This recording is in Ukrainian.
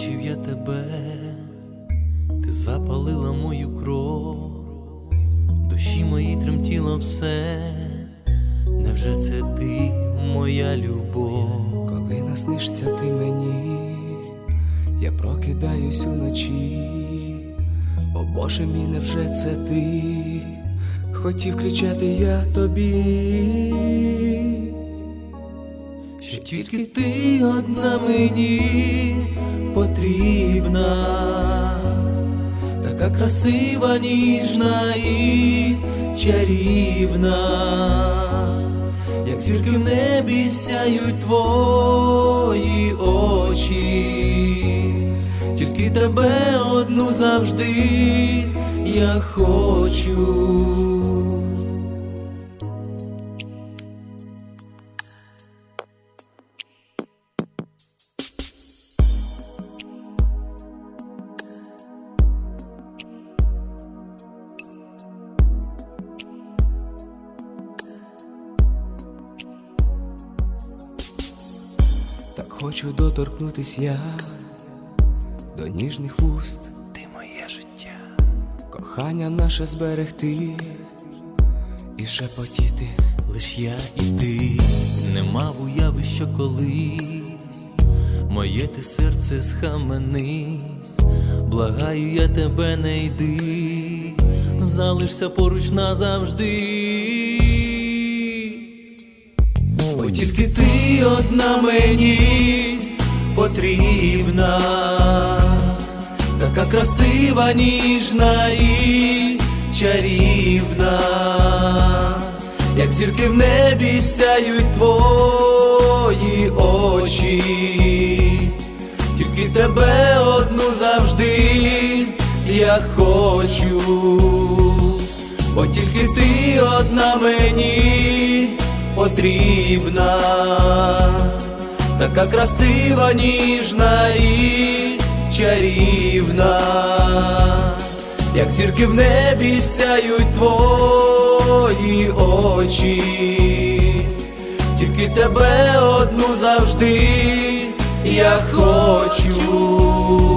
побачив я тебе, ти запалила мою кров, душі моїй тремтіло все, невже це ти, моя любов? Коли наснишся ти мені, я прокидаюсь уночі. О Боже мій, невже це ти? Хотів кричати я тобі. Що тільки ти одна мені потрібна, така красива, ніжна і чарівна, як зірки в небі сяють твої очі, тільки тебе одну завжди я хочу. Хочу доторкнутись я до ніжних вуст, Ти моє життя. кохання наше зберегти і шепотіти. Лиш я і ти не мав уяви, що колись моє ти серце схаменись, благаю я тебе не йди, залишся поруч назавжди. Тільки ти одна мені потрібна, така красива, ніжна і чарівна, як зірки в небі сяють твої очі, тільки тебе одну завжди я хочу, бо тільки ти одна мені потрібна, така красива, ніжна і чарівна, як зірки в небі сяють твої очі, тільки тебе одну завжди я хочу.